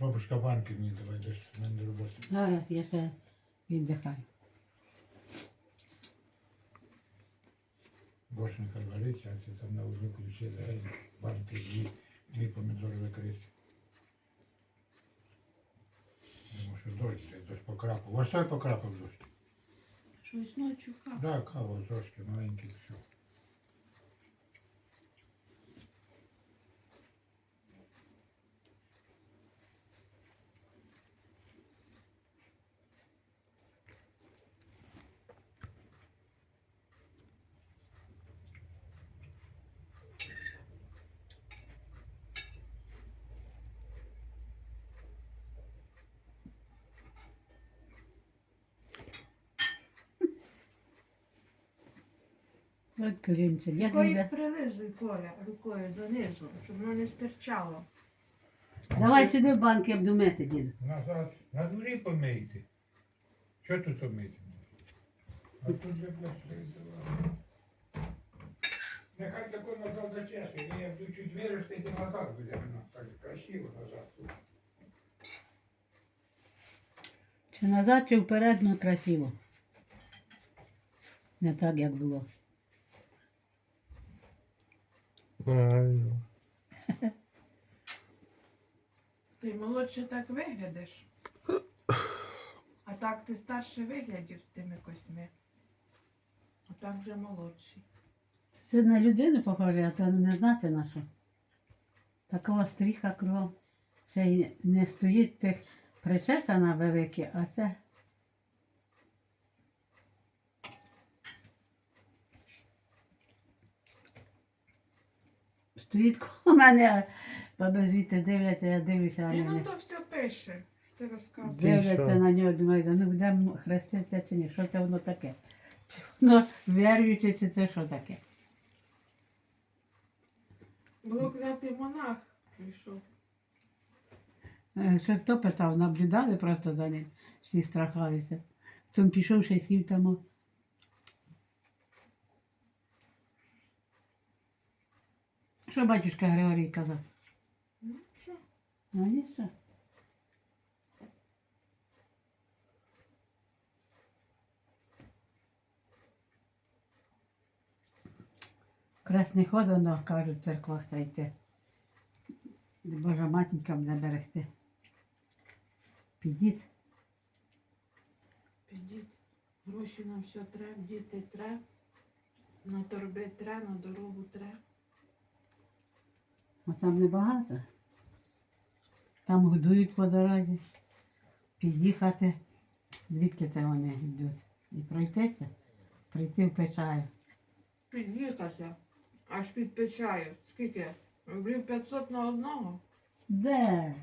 Бабушка банки мені давай десь в мене роботи. Зараз я ще віддихаю. Борщ нехай вариться, а це там на углу ключі загальні, банки дві, дві помідори використати. Тому що дощ, це дощ покрапав. Ось той покрапав дощ. Щось ночі. Да, кава трошки маленький, все. От колінчик. Як іде? прилизуй Коля рукою донизу, щоб воно не стирчало. Давай сюди в банк, я буду діду. Назад, на дворі помийте. Що тут помити? А тут я блядь, Нехай тако назад зачешує, я буду чуть виростити назад буде. Так красиво назад. Чи назад, чи вперед, ну красиво. Не так, як було. Правильно. Ти молодше так виглядиш. А так ти старше виглядів з тими косьми. А так вже молодший. Це на людину похоже, а то не знати на що. Такого стріха кругом. Ще й не стоїть тих причесана велике, а це. Стоїть коло мене, а баби звідти дивляться, я дивлюся на Він нього. то все пише. Ти розказуєш. Дивляться на нього, думаю, ну будемо хреститися чи ні, що це воно таке? Чи воно віруюче, чи це що таке? Було казати, монах прийшов. Е, Ще хто питав, наблюдали просто за ним, всі страхалися. Потім пішов ще сів там. о. Що батюшка Григорій казав? Ну, що? Ну, нічого. Красний ход, воно, кажуть, в церквах та йти. Божа матінка буде берегти. Підіть. Підіть. Гроші нам все треба, діти треба. На торби треба, на дорогу треба. А там небагато. Там годують по дорозі. Під'їхати. Звідки це вони йдуть? І пройтися, прийти в печаю. Під'їхався. Аж під печаю. Скільки? Рублів 500 на одного. Де?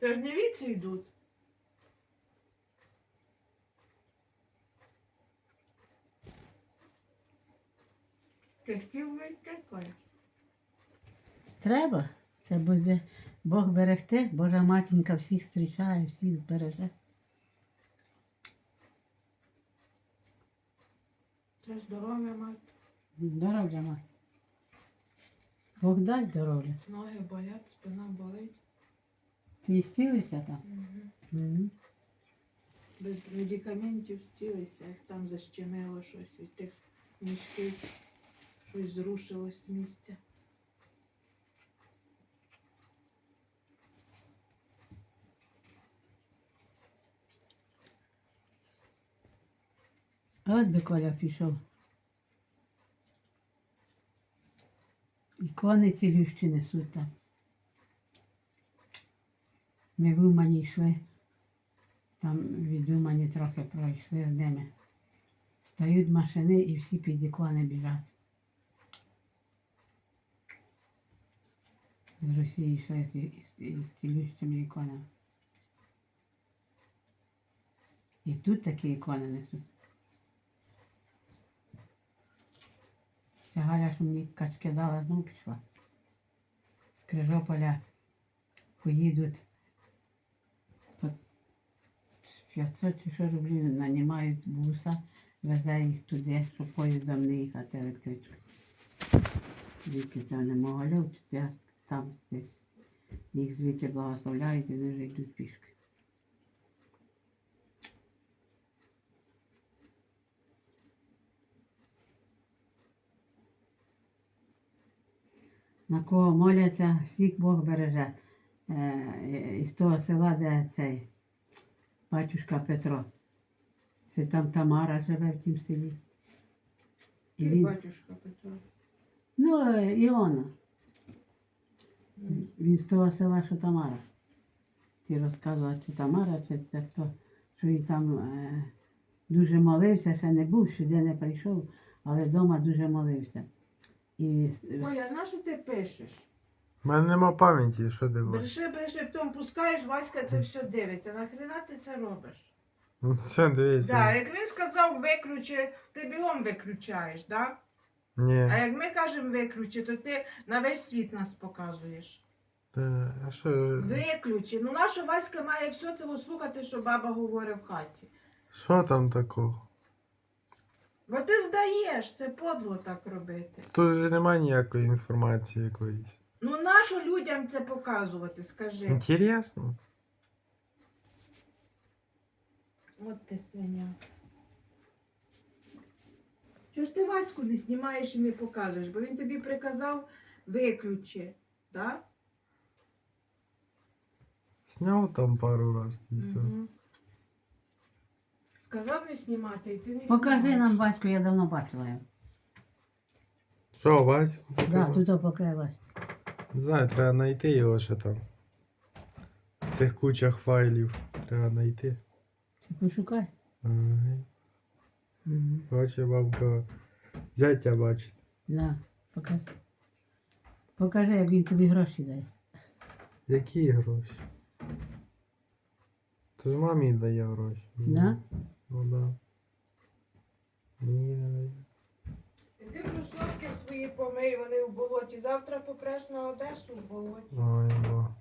Це ж не віці йдуть. Вийти, Коля? Треба. Це буде Бог берегти, Божа матінка всіх зустрічає, всіх збереже. Це здоров'я мати. Здоров'я мати. Бог дасть здоров'я. Ноги болять, спина болить. Ти зцілися там? Угу. Угу. Без медикаментів зцілися, як там защемило щось від тих мішків, щось зрушилось з місця. От би Коля пішов. Ікони цілющі несуть там. Ми в Умані йшли. Там від Умані трохи пройшли з ними. Стають машини і всі під ікони біжать. З Росії йшли з цілющими іконами. І тут такі ікони несуть. Галя, що мені качки дала, знов пішла. З Крижополя поїдуть по 500 чи що рублів, нанімають буса, везе їх туди, щоб поїздом не їхати електричкою. Звідки це Моголів, чи де там десь Їх звідти благословляють і вони вже йдуть пішки. На кого моляться, всіх Бог береже. Е, із того села, де цей батюшка Петро. Це там Тамара живе в тім селі. І він, батюшка Петро. ну, е, Іона. Він з того села, що Тамара. Ти розказував, чи Тамара, чи це хто, що він там е, дуже молився, ще не був, сюди не прийшов, але вдома дуже молився. І Ой, а на що ти пишеш? У мене нема пам'яті, що ти говориш. Бреши, бреши, потім пускаєш, Васька це все дивиться. Нахрена ти це робиш? Ну все, дивися. Да, як він сказав виключи, ти бігом виключаєш, да? Ні. А як ми кажемо виключи, то ти на весь світ нас показуєш. А що? Виключи. Ну наша Васька має все це слухати, що баба говорить в хаті. Що там такого? Бо ти здаєш, це подло так робити. Тут немає ніякої інформації якоїсь. Ну нащо людям це показувати, скажи. Інтересно? От ти свиня. Чого ж ти Ваську не знімаєш і не показуєш? Бо він тобі приказав виключи, так? Сняв там пару раз і все. Мгм. Сказав не знімати, і ти не Покажи знімаєш. нам батько, я давно бачила його. Що, Ваську Да, показав? тут покаялась. Не знаю, треба знайти його ще там. В цих кучах файлів треба знайти. Ти пошукай. Ага. Бачу, бабка. Зятя бачить. Да, покажи. Покажи, як він тобі гроші дає. Які гроші? То ж мамі дає гроші. Да? Ну да. Мені не дає. Ти кросовки свої помий, вони в болоті. Завтра попреш на Одесу в болоті. Ой, ба.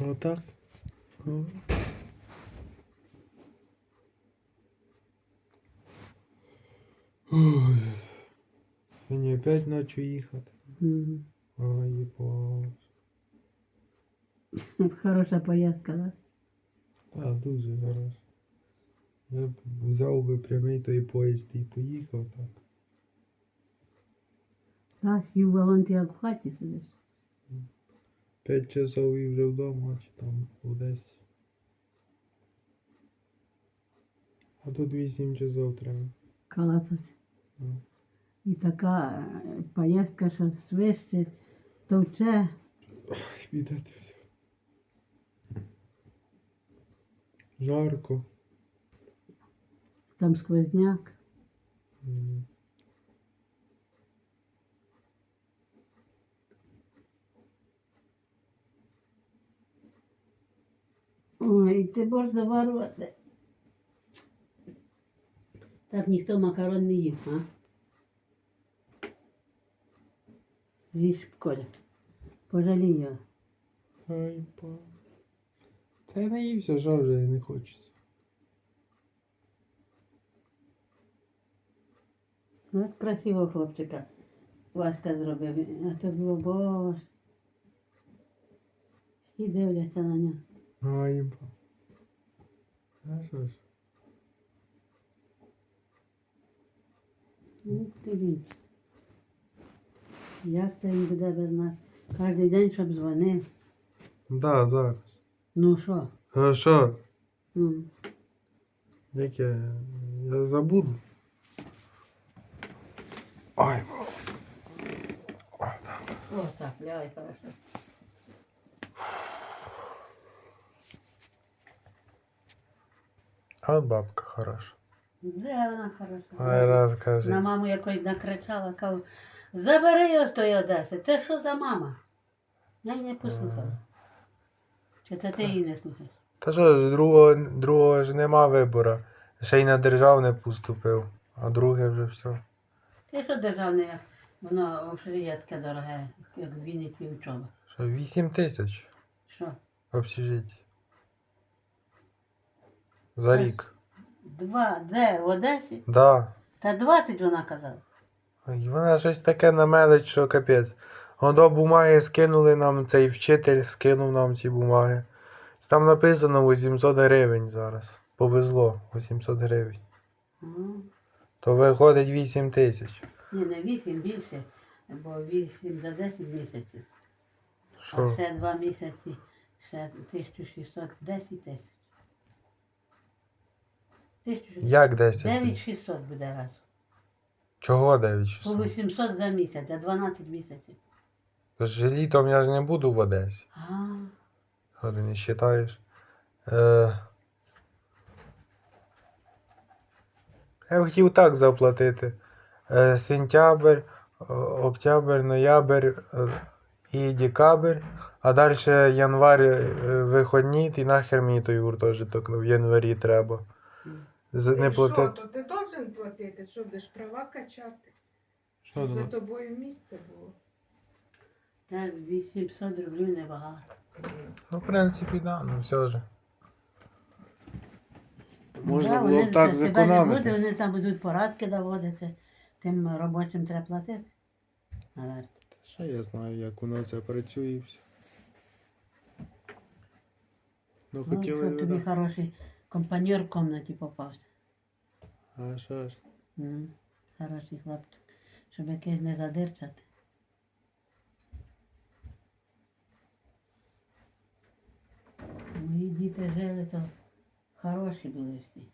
Отак. Ой. Мені опять ночью їхати. Мгм. Ой, боже. Хороша поїздка, да? Та, дуже хорошо. Я б взяв би прямий той поїзд і поїхав так. Да, сів в вагон, ти як в хаті сидиш. П'ять часов і вже вдома, чи там в Одесі. А тут вісім часов треба. Калатать. Ну. І така е, поїздка, що свище, товче. Біда ти все. Жарко. Там сквозняк. М. Ой, ти борщ заварувати. Так ніхто макарон не їв, а? З'їж, Коля. Пожалій його. Ай, па. Та я наївся, що вже не хочеться. От красивого хлопчика Васька зробив. А то було боже. Всі дивляться на нього. Ай, па. А що ж? Ну, ти він. Як це він буде без нас? Кожен день, щоб дзвонив. Да, зараз. Ну що? А що? Ну, Як я. Я забуду. Ай, ба. О, так, лягай, хорошо. А бабка хороша. Де вона хороша? Ай, раз каже. На маму якось накричала, кажу, забери його з тої Одеси. Це що за мама? Я й не послухала. Чи це ти її не слухаєш? Та що другого, другого ж нема вибору. Ще й на державне поступив, а друге вже все. Ти що державне, воно взагалі таке дороге, як в Вінниці учоба. Що, 8 тисяч Що? в общежитті. За рік. Два, де? В Одесі? Да. Та 20 вона казала. І вона щось таке намелить, що капець. Годо бумаги скинули нам, цей вчитель скинув нам ці бумаги. Там написано 800 гривень зараз. Повезло, 800 гривень. Ага. То виходить 8 тисяч. Ні, не 8 більше, бо 8 за 10 місяців. А ще 2 місяці, ще 1610 тисяч. 1600. Як 10? 9600 буде раз. Чого 9 По 800 за місяць, за 12 місяців. Тож літом я ж не буду в Одесі. А, Що ти не вважаєш? Е... Я б хотів так заплатити. Е, сентябрь, октябрь, ноябрь е, і декабрь, а далі январь е, виходні, і нахер мені той гуртожиток в январі треба. З, Ти не що, платити. то ти должен платити, що будеш права качати, Що щоб за тобою місце було. та 800 рублів небагато. Ну, в принципі, да, ну все ж. Можна Да, вони те- тебе не буде, вони там будуть порадки доводити. Тим робочим треба платити. Наверно. Ще я знаю, як воно це працює і все. Ну, Ну, хотіли щоб тобі да. хороший компаньор в кімнаті попався. А що ж? М, Хороший хлопчик. Щоб якийсь не задирчати. Мої діти жили, то хороші були всі.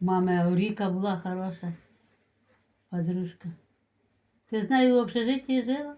Мама Оріка була хороша, подружка. Ти з нею в общежитті жила?